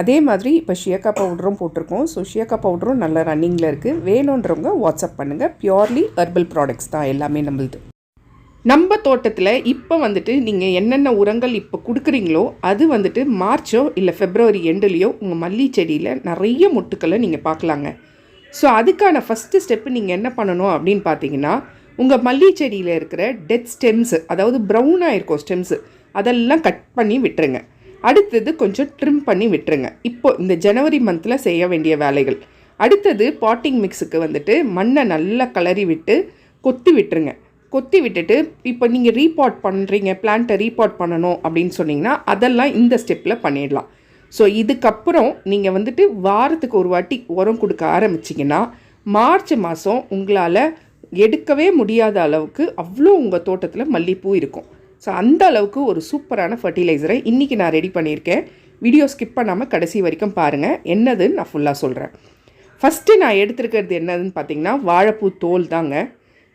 அதே மாதிரி இப்போ ஷியக்கா பவுடரும் போட்டிருக்கோம். ஸோ ஷியக்கா பவுடரும் நல்ல ரன்னிங்கில் இருக்குது வேணுன்றவங்க வாட்ஸ்அப் பண்ணுங்கள் பியோர்லி ஹெர்பல் ப்ராடக்ட்ஸ் தான் எல்லாமே நம்மளுது. நம்ம தோட்டத்தில் இப்போ வந்துட்டு நீங்கள் என்னென்ன உரங்கள் இப்போ கொடுக்குறீங்களோ அது வந்துட்டு மார்ச்சோ இல்லை ஃபெப்ரவரி எண்டுலேயோ உங்கள் மல்லி செடியில் நிறைய மொட்டுக்களை நீங்கள் பார்க்கலாங்க ஸோ அதுக்கான ஃபஸ்ட்டு ஸ்டெப்பு நீங்கள் என்ன பண்ணணும் அப்படின்னு பார்த்தீங்கன்னா உங்கள் மல்லி செடியில் இருக்கிற டெட் ஸ்டெம்ஸு அதாவது ப்ரௌனாக இருக்கும் ஸ்டெம்ஸு அதெல்லாம் கட் பண்ணி விட்டுருங்க. அடுத்தது கொஞ்சம் ட்ரிம் பண்ணி விட்டுருங்க. இப்போ இந்த ஜனவரி மந்தில் செய்ய வேண்டிய வேலைகள். அடுத்தது பாட்டிங் மிக்ஸுக்கு வந்துட்டு மண்ணை நல்லா கலரி விட்டு கொத்தி விட்டுருங்க. கொத்தி விட்டுட்டு இப்போ நீங்கள் ரீபாட் பண்ணுறீங்க பிளான்ட்டை ரீபாட் பண்ணணும் அப்படின்னு சொன்னீங்கன்னா அதெல்லாம் இந்த ஸ்டெப்பில் பண்ணிடலாம். ஸோ இதுக்கப்புறம் நீங்கள் வந்துட்டு வாரத்துக்கு ஒரு வாட்டி உரம் கொடுக்க ஆரம்பிச்சிங்கன்னா மார்ச் மாதம் உங்களால் எடுக்கவே முடியாத அளவுக்கு அவ்வளோ உங்கள் தோட்டத்தில் மல்லிகைப்பூ இருக்கும். ஸோ அந்த அளவுக்கு ஒரு சூப்பரான ஃபர்டிலைசரை இன்றைக்கி நான் ரெடி பண்ணியிருக்கேன். வீடியோ ஸ்கிப் பண்ணாமல் கடைசி வரைக்கும் பாருங்கள் என்னதுன்னு நான் ஃபுல்லாக சொல்கிறேன் ஃபஸ்ட்டு நான் எடுத்துருக்கிறது என்னதுன்னு பார்த்தீங்கன்னா வாழைப்பூ தோல் தாங்க.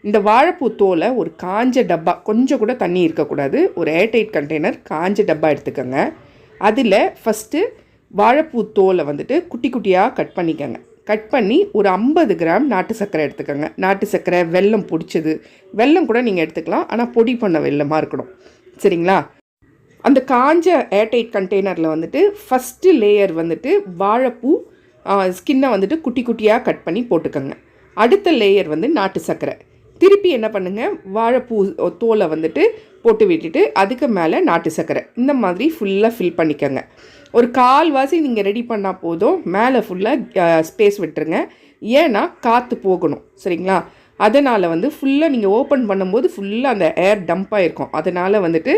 இந்த வாழைப்பூ தோலை ஒரு காஞ்ச டப்பா கொஞ்சம் கூட தண்ணி இருக்கக்கூடாது. ஒரு ஏர்டைட் கண்டெய்னர் காஞ்ச டப்பா எடுத்துக்கோங்க. அதில் ஃபஸ்ட்டு வாழைப்பூ தோலை வந்துட்டு குட்டி குட்டியாக கட் பண்ணிக்கோங்க. கட் பண்ணி ஒரு ஐம்பது கிராம் நாட்டு சர்க்கரை எடுத்துக்கோங்க. நாட்டு சர்க்கரை வெல்லம் பிடிச்சது. வெல்லம் கூட நீங்கள் எடுத்துக்கலாம். ஆனால் பொடி பண்ண வெல்லமாக இருக்கணும். சரிங்களா? அந்த காஞ்ச ஏர்டைட் கண்டெய்னரில் வந்துட்டு ஃபஸ்ட்டு லேயர் வந்துட்டு வாழைப்பூ ஸ்கின்னை வந்துட்டு குட்டி குட்டியாக கட் பண்ணி போட்டுக்கோங்க. அடுத்த லேயர் வந்து நாட்டு சர்க்கரை. திருப்பி என்ன பண்ணுங்கள் வாழைப்பூ தோலை வந்துட்டு போட்டு விட்டுட்டு அதுக்கு மேலே நாட்டு சர்க்கரை. இந்த மாதிரி ஃபுல்லாக ஃபில் பண்ணிக்கோங்க. ஒரு கால்வாசி நீங்கள் ரெடி பண்ணால் போதும். மேலே ஃபுல்லாக ஸ்பேஸ் விட்டுருங்க. ஏன்னா காற்று போகணும். சரிங்களா? அதனால் வந்து ஃபுல்லாக நீங்கள் ஓப்பன் பண்ணும்போது ஃபுல்லாக அந்த ஏர் டம்ப் ஆகிருக்கும் அதனால் வந்துட்டு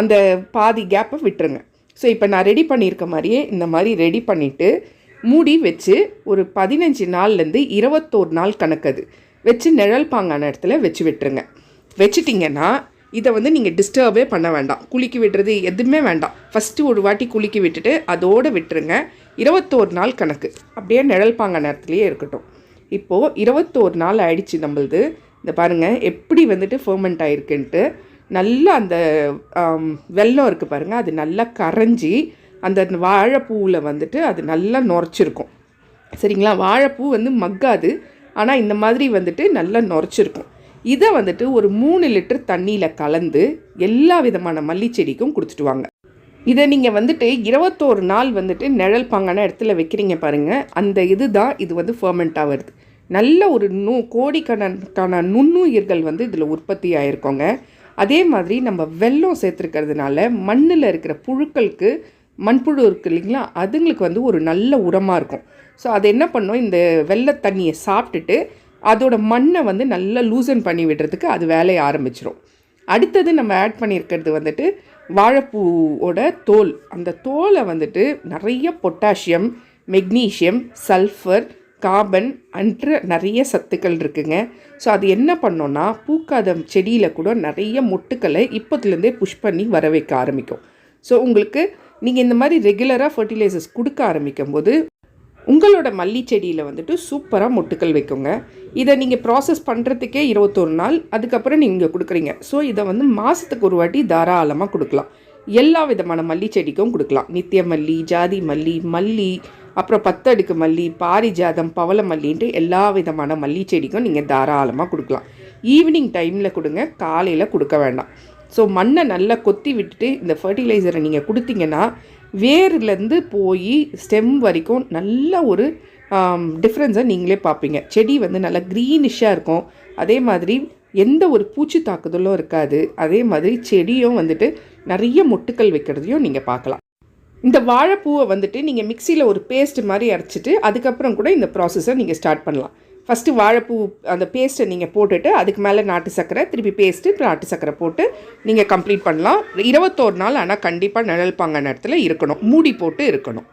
அந்த பாதி கேப்பை விட்டுருங்க. ஸோ இப்போ நான் ரெடி பண்ணியிருக்க மாதிரியே இந்த மாதிரி ரெடி பண்ணிவிட்டு மூடி வச்சு ஒரு பதினஞ்சு நாள்லேருந்து இருபத்தோரு நாள் கணக்கு அது. வச்சு நிழல் பாங்கான இடத்துல வச்சு விட்டுருங்க. வச்சுட்டிங்கன்னா இதை வந்து நீங்கள் டிஸ்டர்பே பண்ண வேண்டாம். குளிக்க விடுறது எதுவுமே வேண்டாம். ஃபஸ்ட்டு ஒரு வாட்டி குளிக்க விட்டுட்டு அதோடு விட்டுருங்க. இருபத்தோரு நாள் கணக்கு. அப்படியே நிழல் பாங்க நேரத்துலேயே இருக்கட்டும். இப்போது இருபத்தோரு நாள் ஆயிடுச்சு நம்மளது. இந்த பாருங்கள் எப்படி வந்துட்டு ஃபர்மெண்ட் ஆகிருக்குன்ட்டு நல்லா அந்த வெள்ளம் இருக்குது பாருங்கள் அது நல்லா கரைஞ்சி அந்த வாழைப்பூவில் வந்துட்டு அது நல்லா நுரைச்சிருக்கும். சரிங்களா? வாழைப்பூ வந்து மக்காது. ஆனால் இந்த மாதிரி வந்துட்டு நல்லா நுரைச்சிருக்கும். இதை வந்துட்டு ஒரு மூணு லிட்டர் தண்ணியில் கலந்து எல்லா விதமான மல்லி செடிக்கும் கொடுத்துட்டு வாங்க இதை நீங்கள் வந்துட்டு இருபத்தோரு நாள் வந்துட்டு நிழல் பாங்கான இடத்துல வைக்கிறீங்க பாருங்கள் அந்த இது தான் இது வந்து ஃபர்மெண்ட்டாக ஆகிறது நல்ல ஒரு நூ கோடிக்கணக்கான நுண்ணுயிர்கள் வந்து இதில் உற்பத்தி ஆகிருக்கோங்க அதே மாதிரி நம்ம வெள்ளம் சேர்த்துருக்கிறதுனால மண்ணில் இருக்கிற புழுக்களுக்கு மண்புழு இருக்குது இல்லைங்களா அதுங்களுக்கு வந்து ஒரு நல்ல உரமாக இருக்கும். ஸோ அது என்ன பண்ணோம்? இந்த வெள்ளை தண்ணியை சாப்பிட்டுட்டு அதோட மண்ணை வந்து நல்லா லூசன் பண்ணி விடுறதுக்கு அது வேலையை ஆரம்பிச்சிடும் அடுத்தது நம்ம ஆட் பண்ணியிருக்கிறது வந்துட்டு வாழைப்பூவோட தோல். அந்த தோலை வந்துட்டு நிறைய பொட்டாசியம் மெக்னீஷியம் சல்ஃபர் கார்பன் அன்ற நிறைய சத்துக்கள் இருக்குங்க. ஸோ அது என்ன பண்ணோன்னா பூக்காத செடியில் கூட நிறைய மொட்டுக்களை இப்போத்துலேருந்தே புஷ் பண்ணி வர வைக்க ஆரம்பிக்கும். ஸோ உங்களுக்கு நீங்கள் இந்த மாதிரி ரெகுலராக ஃபர்டிலைசர்ஸ் கொடுக்க ஆரம்பிக்கும் போது உங்களோட மல்லி செடியில் வந்துட்டு சூப்பராக மொட்டுக்கள் வைக்குங்க. இதை நீங்கள் ப்ராசஸ் பண்ணுறதுக்கே இருபத்தொரு நாள் அதுக்கப்புறம் நீங்கள் கொடுக்குறீங்க. ஸோ இதை வந்து மாதத்துக்கு ஒரு வாட்டி தாராளமாக கொடுக்கலாம். எல்லா விதமான மல்லி செடிக்கும் கொடுக்கலாம். நித்திய மல்லி ஜாதி மல்லி மல்லி அப்புறம் பத்தடுக்கு மல்லி பாரிஜாதம் பவள மல்லின்ட்டு எல்லா விதமான மல்லி செடிக்கும் நீங்கள் தாராளமாக கொடுக்கலாம் ஈவினிங் டைமில் கொடுங்க காலையில் கொடுக்க வேண்டாம். ஸோ மண்ணை நல்லா கொத்தி விட்டுட்டு இந்த ஃபர்டிலைசரை நீங்கள் கொடுத்தீங்கன்னா வேர்லேருந்து போய் ஸ்டெம் வரைக்கும் நல்ல ஒரு டிஃப்ரென்ஸை நீங்களே பார்ப்பீங்க. செடி வந்து நல்லா க்ரீனிஷாக இருக்கும். அதே மாதிரி எந்த ஒரு பூச்சி தாக்குதலும் இருக்காது. அதே மாதிரி செடியும் வந்துட்டு நிறைய மொட்டுக்கள் வைக்கிறதையும் நீங்கள் பார்க்கலாம். இந்த வாழைப்பூவை வந்துட்டு நீங்கள் மிக்சியில் ஒரு பேஸ்ட் மாதிரி அரைச்சிட்டு அதுக்கப்புறம் கூட இந்த ப்ராசஸை நீங்கள் ஸ்டார்ட் பண்ணலாம். ஃபஸ்ட்டு வாழைப்பூ அந்த பேஸ்ட்டை நீங்கள் போட்டுட்டு அதுக்கு மேலே நாட்டு சர்க்கரை திருப்பி பேஸ்ட்டு நாட்டு சர்க்கரை போட்டு நீங்கள் கம்ப்ளீட் பண்ணலாம். இருபத்தோரு நாள் ஆனால் கண்டிப்பாக நிழல் பாங்கான இடத்துல இருக்கணும். மூடி போட்டு இருக்கணும்.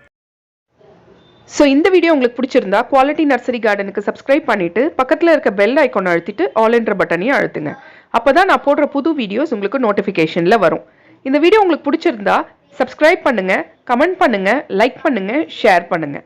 ஸோ இந்த வீடியோ உங்களுக்கு பிடிச்சிருந்தா குவாலிட்டி நர்சரி கார்டனுக்கு சப்ஸ்கிரைப் பண்ணிவிட்டு பக்கத்தில் இருக்க பெல் ஐக்கான் அழுத்திட்டு ஆல் என்ற பட்டனையும் அழுத்துங்க. அப்போ தான் நான் போடுற புது வீடியோஸ் உங்களுக்கு நோட்டிஃபிகேஷனில் வரும். இந்த வீடியோ உங்களுக்கு பிடிச்சிருந்தா சப்ஸ்கிரைப் பண்ணுங்கள் கமெண்ட் பண்ணுங்கள் லைக் பண்ணுங்கள் ஷேர் பண்ணுங்கள்